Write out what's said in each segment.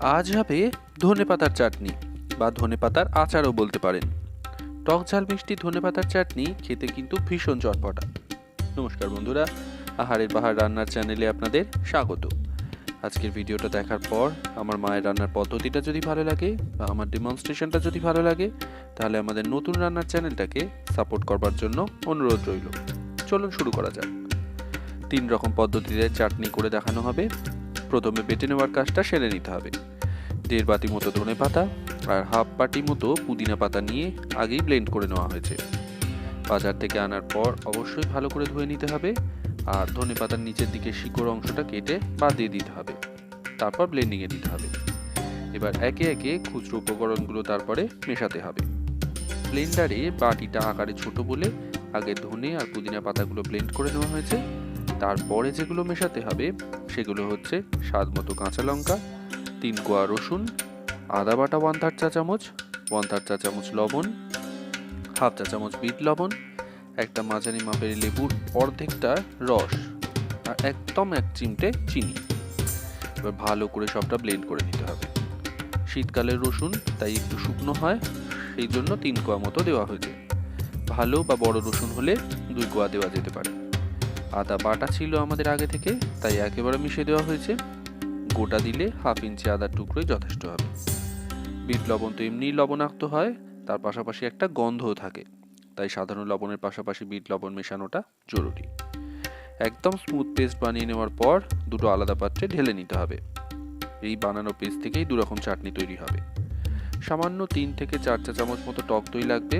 আজ হবে ধনে পাতার চাটনি বা ধনে পাতার আচারও বলতে পারেন। টক ঝাল মিষ্টি ধনে পাতার চাটনি খেতে কিন্তু ভীষণ চটপটা। নমস্কার বন্ধুরা, আহারের পাহাড় রান্নার চ্যানেলে আপনাদের স্বাগত। আজকের ভিডিওটা দেখার পর আমার মায়ের রান্নার পদ্ধতিটা যদি ভালো লাগে বা আমার ডেমনস্ট্রেশনটা যদি ভালো লাগে, তাহলে আমাদের নতুন রান্নার চ্যানেলটাকে সাপোর্ট করবার জন্য অনুরোধ রইল। চলুন শুরু করা যাক। তিন রকম পদ্ধতিতে চাটনি করে দেখানো হবে। প্রথমে বেটে নেওয়ার কাজটা সেরে নিতে হবে। দেড় বাটি মতো ধনে পাতা আর হাফ বাটি মতো পুদিনা পাতা নিয়ে আগেই ব্লেন্ড করে নেওয়া হয়েছে। বাজার থেকে আনার পর অবশ্যই ভালো করে ধুয়ে নিতে হবে আর ধনে পাতার নিচের দিকে শিকড় অংশটা কেটে বাদ দিয়ে দিতে হবে। তারপর ব্লেন্ডিংয়ে দিতে হবে। এবার একে একে খুচরো উপকরণগুলো তারপরে মেশাতে হবে। ব্লেন্ডারে বাটিটা আকারে ছোট বলে আগে ধনে আর পুদিনা পাতাগুলো ব্লেন্ড করে নেওয়া হয়েছে। তারপরে যেগুলো মেশাতে হবে, সেগুলো হচ্ছে স্বাদ মতো কাঁচা লঙ্কা, তিন কোয়া রসুন, আদা বাটা ওয়ান থার্ড চা চামচ ওয়ান থার্ড চা চামচ লবণ হাফ চা চামচ বিট লবণ, একটা মাঝারি মাপের লেবুর অর্ধেকটা রস আর একদম এক চিমটে চিনি। এবার ভালো করে সবটা ব্লেন্ড করে নিতে হবে। শীতকালের রসুন তাই একটু শুকনো হয়, সেই জন্য তিন কোয়া মতো দেওয়া হয়েছে। ভালো বা বড় রসুন হলে দুই কোয়া দেওয়া যেতে পারে। আদা বাটা ছিল আমাদের আগে থেকে, তাই একেবারে মিশিয়ে দেওয়া হয়েছে। গোটা দিলে হাফ ইঞ্চি আদার টুকরোই যথেষ্ট হবে। বিট লবণ তো এমনিই লবণাক্ত হয়, তার পাশাপাশি একটা গন্ধও থাকে। তাই সাধারণ লবণের পাশাপাশি বিট লবণ মেশানোটা জরুরি। একদম স্মুথ পেস্ট বানিয়ে নেওয়ার পর দুটো আলাদা পাত্রে ঢেলে নিতে হবে। এই বানানো পেস্ট থেকেই দু রকম চাটনি তৈরি হবে। সামান্য তিন থেকে চার চা চামচ মতো টক দই লাগবে।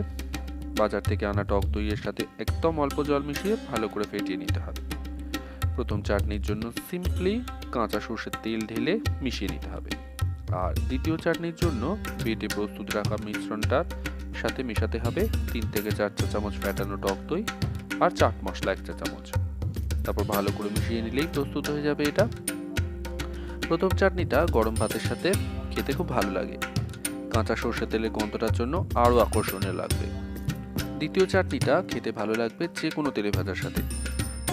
বাজার থেকে আনা টক দইয়ের সাথে একদম অল্প জল মিশিয়ে ভালো করে ফেটিয়ে নিতে হবে। প্রথম চাটনির জন্য সিম্পলি কাঁচা সর্ষের তেল ঢেলে মিশিয়ে নিতে হবে। আর দ্বিতীয় চাটনির জন্য বেটে প্রস্তুত রাখা মিশ্রণটার সাথে মেশাতে হবে তিন থেকে চার চা চামচ ফ্যাটানো টক দই আর চাট মশলা এক চা চামচ। তারপর ভালো করে মিশিয়ে নিলেই প্রস্তুত হয়ে যাবে এটা। প্রথম চাটনিটা গরম ভাতের সাথে খেতে খুব ভালো লাগে। কাঁচা সর্ষে তেলের গন্ধটার জন্য আরও আকর্ষণীয় লাগবে। দ্বিতীয় চাটনিটা খেতে ভালো লাগবে যে কোনো তেলে ভাজার সাথে।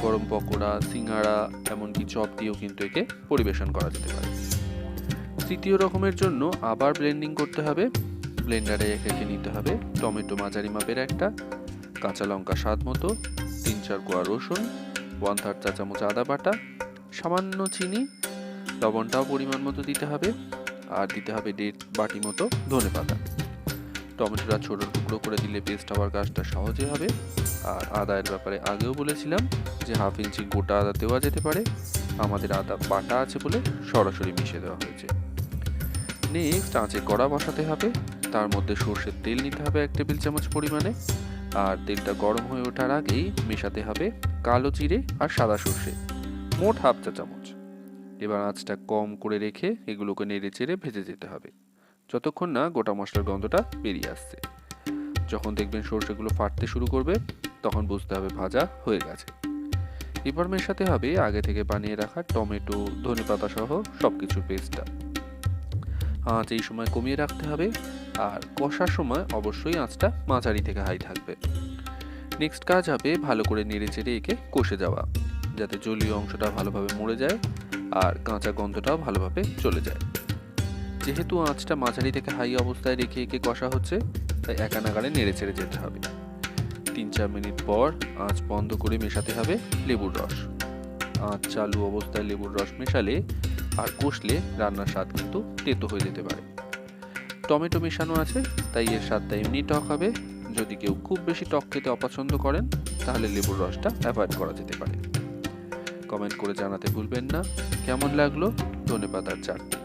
গরম পকোড়া, সিঙ্গাড়া, এমনকি চপ দিয়েও কিন্তু একে পরিবেশন করা যেতে পারে। তৃতীয় রকমের জন্য আবার ব্লেন্ডিং করতে হবে। ব্লেন্ডারে একে নিতে হবে টমেটো মাঝারি মাপের একটা, কাঁচা লঙ্কা স্বাদ মতো, তিন চার কোয়া রসুন ওয়ান থার্ড চা চামচ আদা বাটা, সামান্য চিনি, লবণটাও পরিমাণ মতো দিতে হবে, আর দিতে হবে দেড় বাটি মতো ধনে পাতা টমেটোটা ছোটো টুকরো করে দিলে পেস্ট হওয়ার কাজটা সহজে হবে। আর আদায়ের ব্যাপারে আগেও বলেছিলাম যে হাফ ইঞ্চি গোটা আদা দেওয়া যেতে পারে। আমাদের আদা বাটা আছে বলে সরাসরি মিশিয়ে দেওয়া হয়েছে। নেক্সট আঁচে কড়া বসাতে হবে। তার মধ্যে সর্ষের তেল নিতে হবে এক টেবিল চামচ পরিমাণে। আর তেলটা গরম হয়ে ওঠার আগেই মেশাতে হবে কালো জিরে আর সাদা সর্ষে, মোট হাফ চা চামচ। এবার আঁচটা কম করে রেখে এগুলোকে নেড়ে চেড়ে ভেজে যেতে হবে। যতক্ষণ না গোটা মশলার গন্ধটা বেরিয়ে আসছে। যখন দেখবেন সর্ষেগুলো ফাটতে শুরু করবে, তখন বুঝতে হবে ভাজা হয়ে গেছে। এবার মেশাতে হবে আগে থেকে বানিয়ে রাখা টমেটো ধনে পাতা সহ সব কিছুর পেস্টটা। আঁচ এই সময় কমিয়ে রাখতে হবে আর কষার সময় অবশ্যই আঁচটা মাঝারি থেকে হাই থাকবে। নেক্সট কাজ হবে ভালো করে নেড়ে চেড়ে একে কষে যাওয়া, যাতে জলীয় অংশটা ভালোভাবে মরে যায় আর কাঁচা গন্ধটাও ভালোভাবে চলে যায়। যেহেতু আঁচটা মাঝারি থেকে হাই অবস্থায় রেখে একে কষা হচ্ছে, তাই একা নাগারে নেড়ে চেড়ে যেতে হবে। তিন চার মিনিট পর আঁচ বন্ধ করে মেশাতে হবে লেবুর রস। আঁচ চালু অবস্থায় লেবুর রস মেশালে আর কষলে রান্নার স্বাদ কিন্তু তেতো হয়ে যেতে পারে। টমেটো মেশানো আছে, তাই এর স্বাদটা এমনি টক হবে। যদি কেউ খুব বেশি টক খেতে অপছন্দ করেন, তাহলে লেবুর রসটা অ্যাভয়েড করা যেতে পারে। কমেন্ট করে জানাতে ভুলবেন না। কেমন লাগল? ধনে পাতার চাটনি।